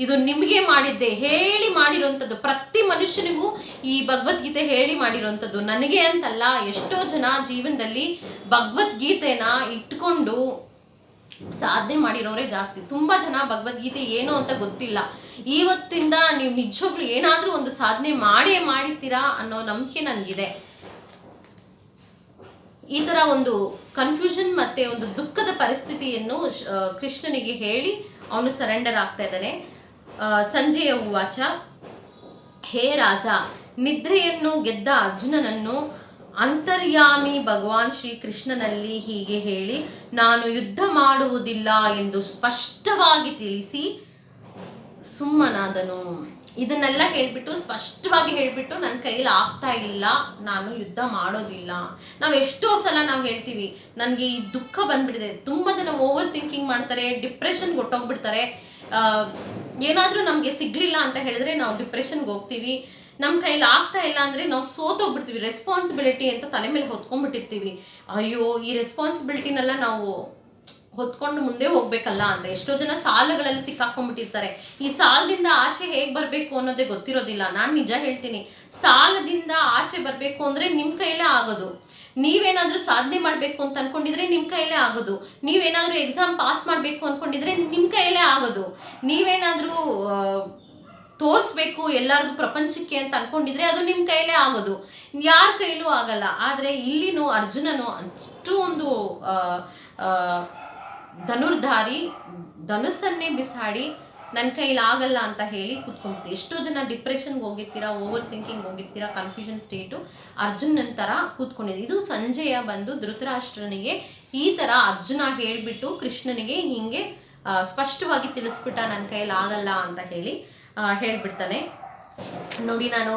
ಇದು ನಿಮಗೆ ಮಾಡಿದ್ದೆ, ಹೇಳಿ ಮಾಡಿರೋಂಥದ್ದು, ಪ್ರತಿ ಮನುಷ್ಯನಿಗೂ ಈ ಭಗವದ್ಗೀತೆ ಹೇಳಿ ಮಾಡಿರೋಂಥದ್ದು. ನನಗೆ ಅಂತಲ್ಲ, ಎಷ್ಟೋ ಜನ ಜೀವನದಲ್ಲಿ ಭಗವದ್ಗೀತೆನ ಇಟ್ಕೊಂಡು ಸಾಧನೆ ಮಾಡಿರೋರೇ ಜಾಸ್ತಿ. ತುಂಬ ಜನ ಭಗವದ್ಗೀತೆ ಏನು ಅಂತ ಗೊತ್ತಿಲ್ಲ. ಇವತ್ತಿಂದ ನೀವು ನಿಜವಾಗ್ಲು ಏನಾದರೂ ಒಂದು ಸಾಧನೆ ಮಾಡೇ ಮಾಡಿರ್ತೀರಾ ಅನ್ನೋ ನಂಬಿಕೆ ನನಗಿದೆ. ಈ ಥರ ಒಂದು ಕನ್ಫ್ಯೂಷನ್ ಮತ್ತೆ ಒಂದು ದುಃಖದ ಪರಿಸ್ಥಿತಿಯನ್ನು ಕೃಷ್ಣನಿಗೆ ಹೇಳಿ ಅವನು ಸರೆಂಡರ್ ಆಗ್ತಾ ಇದ್ದಾನೆ. ಸಂಜೆಯ ಉವಾಚ. ಹೇ ರಾಜ, ನಿದ್ರೆಯನ್ನು ಗೆದ್ದ ಅರ್ಜುನನನ್ನು ಅಂತರ್ಯಾಮಿ ಭಗವಾನ್ ಶ್ರೀ ಕೃಷ್ಣನಲ್ಲಿ ಹೀಗೆ ಹೇಳಿ, ನಾನು ಯುದ್ಧ ಮಾಡುವುದಿಲ್ಲ ಎಂದು ಸ್ಪಷ್ಟವಾಗಿ ತಿಳಿಸಿ ಸುಮ್ಮನಾದನು. ಇದನ್ನೆಲ್ಲ ಹೇಳ್ಬಿಟ್ಟು, ಸ್ಪಷ್ಟವಾಗಿ ಹೇಳ್ಬಿಟ್ಟು ನನ್ನ ಕೈಲಿ ಆಗ್ತಾ ಇಲ್ಲ. ನಾನು ಯುದ್ಧ ಮಾಡೋದಿಲ್ಲ. ನಾವು ಎಷ್ಟೋ ಸಲ ನಾವು ಹೇಳ್ತೀವಿ, ನನಗೆ ಈ ದುಃಖ ಬಂದ್ಬಿಟ್ಟಿದೆ. ತುಂಬ ಜನ ಓವರ್ ಥಿಂಕಿಂಗ್ ಮಾಡ್ತಾರೆ, ಡಿಪ್ರೆಷನ್ಗೆ ಹೊಟ್ಟೋಗ್ಬಿಡ್ತಾರೆ ಏನಾದರೂ ನಮಗೆ ಸಿಗ್ಲಿಲ್ಲ ಅಂತ ಹೇಳಿದ್ರೆ ನಾವು ಡಿಪ್ರೆಷನ್ಗೆ ಹೋಗ್ತೀವಿ. ನಮ್ಮ ಕೈಲಿ ಆಗ್ತಾ ಇಲ್ಲ ಅಂದರೆ ನಾವು ಸೋತೋಗ್ಬಿಡ್ತೀವಿ. ರೆಸ್ಪಾನ್ಸಿಬಿಲಿಟಿ ಅಂತ ತಲೆ ಮೇಲೆ ಹೊತ್ಕೊಂಡ್ಬಿಟ್ಟಿರ್ತೀವಿ. ಅಯ್ಯೋ, ಈ ರೆಸ್ಪಾನ್ಸಿಬಿಲಿಟಿನೆಲ್ಲ ನಾವು ಹೊತ್ಕೊಂಡು ಮುಂದೆ ಹೋಗ್ಬೇಕಲ್ಲ ಅಂತ. ಎಷ್ಟೋ ಜನ ಸಾಲಗಳಲ್ಲಿ ಸಿಕ್ಕಾಕೊಂಡ್ಬಿಟ್ಟಿರ್ತಾರೆ. ಈ ಸಾಲದಿಂದ ಆಚೆ ಹೇಗೆ ಬರಬೇಕು ಅನ್ನೋದೇ ಗೊತ್ತಿರೋದಿಲ್ಲ. ನಾನು ನಿಜ ಹೇಳ್ತೀನಿ. ಸಾಲದಿಂದ ಆಚೆ ಬರಬೇಕು ಅಂದರೆ ನಿಮ್ಮ ಕೈಲೇ ಆಗೋದು. ನೀವೇನಾದರೂ ಸಾಧನೆ ಮಾಡಬೇಕು ಅಂತ ಅನ್ಕೊಂಡಿದ್ರೆ ನಿಮ್ಮ ಕೈಲೇ ಆಗೋದು. ನೀವೇನಾದರೂ ಎಕ್ಸಾಮ್ ಪಾಸ್ ಮಾಡಬೇಕು ಅನ್ಕೊಂಡಿದ್ರೆ ನಿಮ್ಮ ಕೈಲೇ ಆಗೋದು. ನೀವೇನಾದರೂ ತೋರಿಸ್ಬೇಕು ಎಲ್ಲರಿಗೂ ಪ್ರಪಂಚಕ್ಕೆ ಅಂತ ಅನ್ಕೊಂಡಿದ್ರೆ ಅದು ನಿಮ್ಮ ಕೈಲೇ ಆಗೋದು. ಯಾರ ಕೈಲೂ ಆಗಲ್ಲ. ಆದರೆ ಇಲ್ಲಿನೂ ಅರ್ಜುನನು ಅಷ್ಟು ಒಂದು ಧನುರ್ಧಾರಿ ಧನುಸ್ಸನ್ನೇ ಬಿಸಾಡಿ ನನ್ನ ಕೈಲಿ ಆಗಲ್ಲ ಅಂತ ಹೇಳಿ ಕೂತ್ಕೊಂಡ್ಬಿಡ್ತೀವಿ ಎಷ್ಟೋ ಜನ ಡಿಪ್ರೆಷನ್ಗೆ ಹೋಗಿರ್ತೀರಾ ಓವರ್ ಥಿಂಕಿಂಗ್ ಹೋಗಿರ್ತೀರಾ ಕನ್ಫ್ಯೂಷನ್ ಸ್ಟೇಟು ಅರ್ಜುನ್ ಥರ ಕೂತ್ಕೊಂಡಿದ್ದೆ. ಇದು ಸಂಜೆಯ ಬಂದು ಧೃತರಾಷ್ಟ್ರನಿಗೆ ಈ ಥರ ಅರ್ಜುನ ಹೇಳಿಬಿಟ್ಟು ಕೃಷ್ಣನಿಗೆ ಹೀಗೆ ಸ್ಪಷ್ಟವಾಗಿ ತಿಳಿಸ್ಬಿಟ್ಟ ನನ್ನ ಕೈಲಿ ಆಗಲ್ಲ ಅಂತ ಹೇಳಿ ಹೇಳ್ಬಿಡ್ತಾನೆ. ನೋಡಿ ನಾನು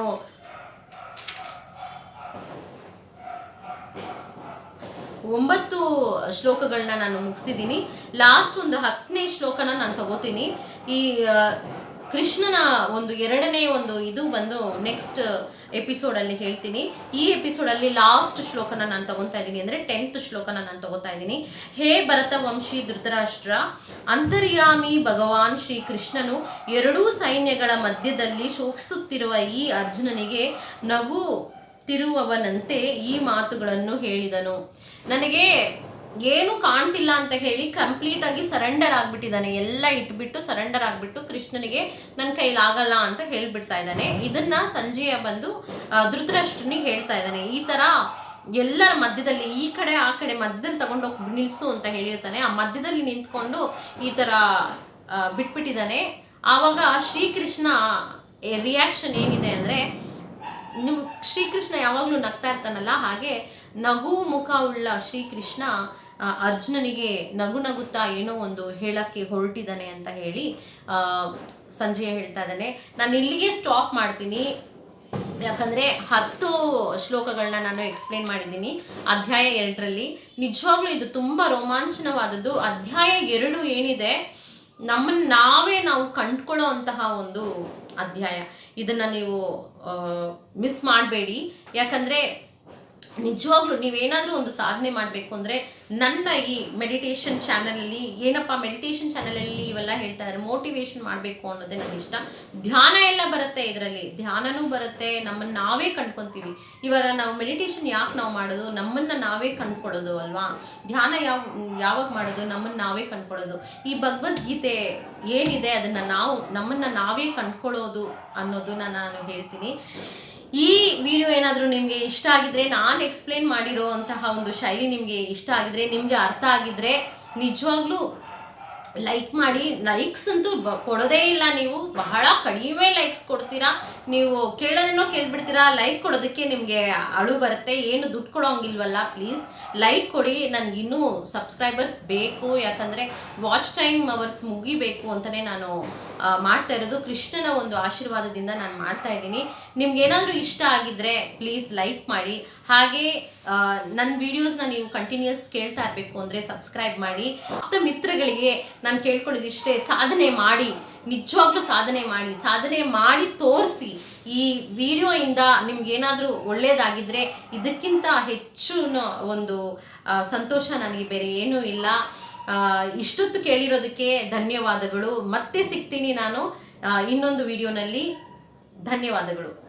ಒಂಬತ್ತು ಶ್ಲೋಕಗಳನ್ನ ನಾನು ಮುಗಿಸಿದ್ದೀನಿ. ಲಾಸ್ಟ್ ಒಂದು ಹತ್ತನೇ ಶ್ಲೋಕನ ನಾನು ತಗೋತೀನಿ. ಈ ಕೃಷ್ಣನ ಒಂದು ಎರಡನೇ ಒಂದು ಇದು ಬಂದು ನೆಕ್ಸ್ಟ್ ಎಪಿಸೋಡಲ್ಲಿ ಹೇಳ್ತೀನಿ. ಈ ಎಪಿಸೋಡಲ್ಲಿ ಲಾಸ್ಟ್ ಶ್ಲೋಕನ ನಾನು ತಗೊತಾ ಇದ್ದೀನಿ ಅಂದರೆ ಟೆಂತ್ ಶ್ಲೋಕನ ನಾನು ತಗೋತಾ ಇದ್ದೀನಿ. ಹೇ ಭರತ ವಂಶಿ ಧೃತರಾಷ್ಟ್ರ, ಅಂತರ್ಯಾಮಿ ಭಗವಾನ್ ಶ್ರೀ ಕೃಷ್ಣನು ಎರಡೂ ಸೈನ್ಯಗಳ ಮಧ್ಯದಲ್ಲಿ ಶೋಕಿಸುತ್ತಿರುವ ಈ ಅರ್ಜುನನಿಗೆ ನಗು ತಿರುವವನಂತೆ ಈ ಮಾತುಗಳನ್ನು ಹೇಳಿದನು. ನನಗೆ ಏನು ಕಾಣ್ತಿಲ್ಲ ಅಂತ ಹೇಳಿ ಕಂಪ್ಲೀಟ್ ಆಗಿ ಸರೆಂಡರ್ ಆಗ್ಬಿಟ್ಟಿದ್ದಾನೆ. ಎಲ್ಲ ಇಟ್ಬಿಟ್ಟು ಸರೆಂಡರ್ ಆಗ್ಬಿಟ್ಟು ಕೃಷ್ಣನಿಗೆ ನನ್ನ ಕೈಲಾಗಲ್ಲ ಅಂತ ಹೇಳ್ಬಿಡ್ತಾ ಇದ್ದಾನೆ. ಇದನ್ನ ಸಂಜೆಯ ಬಂದು ಧೃತರಾಷ್ಟ್ರನಿಗೆ ಹೇಳ್ತಾ ಇದ್ದಾನೆ. ಈ ತರ ಎಲ್ಲರ ಮಧ್ಯದಲ್ಲಿ, ಈ ಕಡೆ, ಆ ಕಡೆ ಮಧ್ಯದಲ್ಲಿ ತಗೊಂಡೋಗಿ ನಿಲ್ಸು ಅಂತ ಹೇಳಿರ್ತಾನೆ. ಆ ಮಧ್ಯದಲ್ಲಿ ನಿಂತ್ಕೊಂಡು ಈ ತರ ಬಿಟ್ಬಿಟ್ಟಿದ್ದಾನೆ. ಆವಾಗ ಶ್ರೀಕೃಷ್ಣ ರಿಯಾಕ್ಷನ್ ಏನಿದೆ ಅಂದ್ರೆ, ನಿಮ್ ಶ್ರೀಕೃಷ್ಣ ಯಾವಾಗಲೂ ನಗ್ತಾ ಇರ್ತಾನಲ್ಲ, ಹಾಗೆ ನಗು ಮುಖ ಶ್ರೀಕೃಷ್ಣ ಅರ್ಜುನನಿಗೆ ನಗು ನಗುತ್ತಾ ಏನೋ ಒಂದು ಹೇಳಕ್ಕೆ ಹೊರಟಿದ್ದಾನೆ ಅಂತ ಹೇಳಿ ಸಂಜಯ ಹೇಳ್ತಾ ಇದ್ದಾನೆ. ನಾನು ಇಲ್ಲಿಗೆ ಸ್ಟಾಪ್ ಮಾಡ್ತೀನಿ. ಯಾಕಂದರೆ ಹತ್ತು ಶ್ಲೋಕಗಳನ್ನ ನಾನು ಎಕ್ಸ್ಪ್ಲೇನ್ ಮಾಡಿದ್ದೀನಿ. ಅಧ್ಯಾಯ ಎರಡರಲ್ಲಿ. ನಿಜವಾಗ್ಲೂ ಇದು ತುಂಬ ರೋಮಾಂಚನವಾದದ್ದು. ಅಧ್ಯಾಯ ಎರಡು ಏನಿದೆ ನಮ್ಮನ್ನು ನಾವೇ ನಾವು ಕಂಡ್ಕೊಳ್ಳೋ ಅಂತಹ ಒಂದು ಅಧ್ಯಾಯ. ಇದನ್ನು ನೀವು ಮಿಸ್ ಮಾಡಬೇಡಿ. ಯಾಕಂದರೆ ನಿಜವಾಗ್ಲೂ ನೀವೇನಾದರೂ ಒಂದು ಸಾಧನೆ ಮಾಡಬೇಕು ಅಂದರೆ ನನ್ನ ಈ ಮೆಡಿಟೇಷನ್ ಚಾನಲಲ್ಲಿ ಏನಪ್ಪ ಮೆಡಿಟೇಷನ್ ಚಾನಲಲ್ಲಿ ಇವೆಲ್ಲ ಹೇಳ್ತಾ ಇದ್ದಾರೆ ಮೋಟಿವೇಶನ್ ಮಾಡಬೇಕು ಅನ್ನೋದೇ ನನ್ನ ಇಷ್ಟ. ಧ್ಯಾನ ಎಲ್ಲ ಬರುತ್ತೆ ಇದರಲ್ಲಿ. ಧ್ಯಾನನೂ ಬರುತ್ತೆ, ನಮ್ಮನ್ನು ನಾವೇ ಕಂಡ್ಕೊತೀವಿ. ಇವಾಗ ನಾವು ಮೆಡಿಟೇಷನ್ ಯಾಕೆ ನಾವು ಮಾಡೋದು? ನಮ್ಮನ್ನು ನಾವೇ ಕಂಡ್ಕೊಳ್ಳೋದು ಅಲ್ವಾ? ಧ್ಯಾನ ಯಾವ, ಯಾವಾಗ ಮಾಡೋದು? ನಮ್ಮನ್ನು ನಾವೇ ಕಂಡ್ಕೊಳ್ಳೋದು. ಈ ಭಗವದ್ಗೀತೆ ಏನಿದೆ ಅದನ್ನು ನಾವು, ನಮ್ಮನ್ನು ನಾವೇ ಕಂಡ್ಕೊಳ್ಳೋದು ಅನ್ನೋದನ್ನ ನಾನು ಹೇಳ್ತೀನಿ. ಈ ವಿಡಿಯೋ ಏನಾದರೂ ನಿಮಗೆ ಇಷ್ಟ ಆಗಿದ್ರೆ ನಾನು ಎಕ್ಸ್ಪ್ಲೇನ್ ಮಾಡಿರೋ ಅಂತಹ ಒಂದು ಶೈಲಿ ನಿಮಗೆ ಇಷ್ಟ ಆಗಿದ್ರೆ, ನಿಮಗೆ ಅರ್ಥ ಆಗಿದ್ರೆ ನಿಜವಾಗ್ಲೂ ಲೈಕ್ ಮಾಡಿ. ಲೈಕ್ಸ್ ಅಂತೂ ಬ- ಕೊಡೋದೇ ಇಲ್ಲ ನೀವು. ಬಹಳ ಕಡಿಮೆ ಲೈಕ್ಸ್ ಕೊಡ್ತೀರಾ. ನೀವು ಕೇಳೋದೇನೋ ಕೇಳಿಬಿಡ್ತೀರಾ. ಲೈಕ್ ಕೊಡೋದಕ್ಕೆ ನಿಮಗೆ ಅಳು ಬರುತ್ತೆ. ಏನು ದುಡ್ಡು ಕೊಡೋಂಗಿಲ್ವಲ್ಲ. ಪ್ಲೀಸ್ ಲೈಕ್ ಕೊಡಿ. ನನಗೆ ಇನ್ನೂ ಸಬ್ಸ್ಕ್ರೈಬರ್ಸ್ ಬೇಕು. ಯಾಕಂದರೆ ವಾಚ್ ಟೈಮ್ ಅವರ್ಸ್ ಮುಗಿಬೇಕು ಅಂತಲೇ ನಾನು ಮಾಡ್ತಾ ಇರೋದು ಕೃಷ್ಣನ ಒಂದು ಆಶೀರ್ವಾದದಿಂದ ನಾನು ಮಾಡ್ತಾ ಇದ್ದೀನಿ. ನಿಮ್ಗೆ ಏನಾದರೂ ಇಷ್ಟ ಆಗಿದ್ರೆ ಪ್ಲೀಸ್ ಲೈಕ್ ಮಾಡಿ. ಹಾಗೆ ನನ್ನ ವಿಡಿಯೋಸ್ನ ನೀವು ಕಂಟಿನ್ಯೂಸ್ ಕೇಳ್ತಾ ಇರಬೇಕು ಅಂದರೆ ಸಬ್ಸ್ಕ್ರೈಬ್ ಮಾಡಿ. ಮತ್ತು ಮಿತ್ರಗಳಿಗೆ ನಾನು ಕೇಳ್ಕೊಳ್ಳೋದಿಷ್ಟೇ ಸಾಧನೆ ಮಾಡಿ. ನಿಜವಾಗ್ಲೂ ಸಾಧನೆ ಮಾಡಿ. ಸಾಧನೆ ಮಾಡಿ ತೋರಿಸಿ. ಈ ವಿಡಿಯೋಯಿಂದ ನಿಮ್ಗೇನಾದರೂ ಒಳ್ಳೆಯದಾಗಿದ್ರೆ ಇದಕ್ಕಿಂತ ಹೆಚ್ಚು ಒಂದು ಸಂತೋಷ ನನಗೆ ಬೇರೆ ಏನೂ ಇಲ್ಲ. ಇಷ್ಟೊತ್ತು ಕೇಳಿರೋದಕ್ಕೆ ಧನ್ಯವಾದಗಳು. ಮತ್ತೆ ಸಿಗ್ತೀನಿ ನಾನು ಇನ್ನೊಂದು ವಿಡಿಯೋನಲ್ಲಿ ಧನ್ಯವಾದಗಳು.